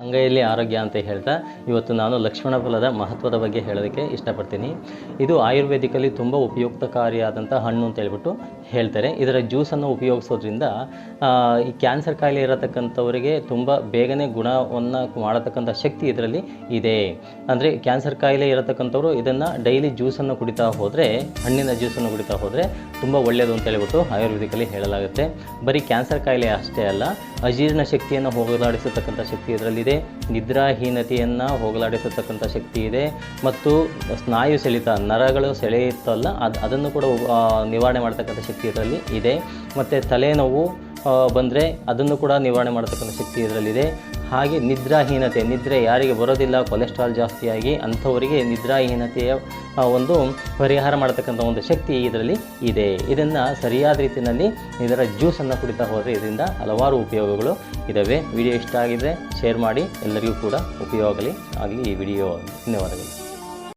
ಅಂಗೈಯಲ್ಲಿ ಆರೋಗ್ಯ ಅಂತ ಹೇಳ್ತಾ ಇವತ್ತು ನಾನು ಲಕ್ಷ್ಮಣ ಫಲದ ಮಹತ್ವದ ಬಗ್ಗೆ ಹೇಳೋದಕ್ಕೆ ಇಷ್ಟಪಡ್ತೀನಿ. ಇದು ಆಯುರ್ವೇದಿಕಲ್ಲಿ ತುಂಬ ಉಪಯುಕ್ತಕಾರಿಯಾದಂಥ ಹಣ್ಣು ಅಂತ ಹೇಳ್ಬಿಟ್ಟು ಹೇಳ್ತಾರೆ. ಇದರ ಜ್ಯೂಸನ್ನು ಉಪಯೋಗಿಸೋದ್ರಿಂದ ಈ ಕ್ಯಾನ್ಸರ್ ಕಾಯಿಲೆ ಇರತಕ್ಕಂಥವರಿಗೆ ತುಂಬ ಬೇಗನೆ ಗುಣವನ್ನು ಮಾಡತಕ್ಕಂಥ ಶಕ್ತಿ ಇದರಲ್ಲಿ ಇದೆ. ಅಂದರೆ ಕ್ಯಾನ್ಸರ್ ಕಾಯಿಲೆ ಇರತಕ್ಕಂಥವ್ರು ಇದನ್ನು ಡೈಲಿ ಜ್ಯೂಸನ್ನು ಕುಡಿತಾ ಹೋದರೆ, ಹಣ್ಣಿನ ಜ್ಯೂಸನ್ನು ಕುಡಿತಾ ಹೋದರೆ ತುಂಬ ಒಳ್ಳೆಯದು ಅಂತ ಹೇಳ್ಬಿಟ್ಟು ಆಯುರ್ವೇದಿಕಲ್ಲಿ ಹೇಳಲಾಗುತ್ತೆ. ಬರೀ ಕ್ಯಾನ್ಸರ್ ಕಾಯಿಲೆ ಅಷ್ಟೇ ಅಲ್ಲ, ಅಜೀರ್ಣ ಶಕ್ತಿಯನ್ನು ಹೋಗಲಾಡಿಸತಕ್ಕಂಥ ಶಕ್ತಿ ಇದರಲ್ಲಿದೆ ನಿದ್ರಾಹೀನತೆಯನ್ನು ಹೋಗಲಾಡಿಸತಕ್ಕಂಥ ಶಕ್ತಿ ಇದೆ. ಮತ್ತು ಸ್ನಾಯು ಸೆಳೆತ, ನರಗಳು ಸೆಳೆಯುತ್ತಲ್ಲ, ಅದು, ಅದನ್ನು ಕೂಡ ನಿವಾರಣೆ ಮಾಡ್ತಕ್ಕಂಥ ಶಕ್ತಿ ಇದರಲ್ಲಿ ಇದೆ. ಮತ್ತು ತಲೆನೋವು ಬಂದರೆ ಅದನ್ನು ಕೂಡ ನಿವಾರಣೆ ಮಾಡತಕ್ಕಂಥ ಶಕ್ತಿ ಇದರಲ್ಲಿದೆ. ಹಾಗೆ ನಿದ್ರಾಹೀನತೆ, ನಿದ್ರೆ ಯಾರಿಗೆ ಬರೋದಿಲ್ಲ, ಕೊಲೆಸ್ಟ್ರಾಲ್ ಜಾಸ್ತಿಯಾಗಿ ಅಂಥವರಿಗೆ ನಿದ್ರಾಹೀನತೆಯ ಒಂದು ಪರಿಹಾರ ಮಾಡತಕ್ಕಂಥ ಒಂದು ಶಕ್ತಿ ಇದರಲ್ಲಿ ಇದೆ. ಇದನ್ನು ಸರಿಯಾದ ರೀತಿಯಲ್ಲಿ ಇದರ ಜ್ಯೂಸನ್ನು ಕುಡಿತಾ ಹೋದರೆ ಇದರಿಂದ ಹಲವಾರು ಉಪಯೋಗಗಳು ಇದ್ದಾವೆ ವಿಡಿಯೋ ಇಷ್ಟ ಆಗಿದ್ದರೆ ಶೇರ್ ಮಾಡಿ. ಎಲ್ಲರಿಗೂ ಕೂಡ ಉಪಯೋಗ ಆಗಲಿ ಆಗಲಿ ಈ ವಿಡಿಯೋ. ಧನ್ಯವಾದಗಳು.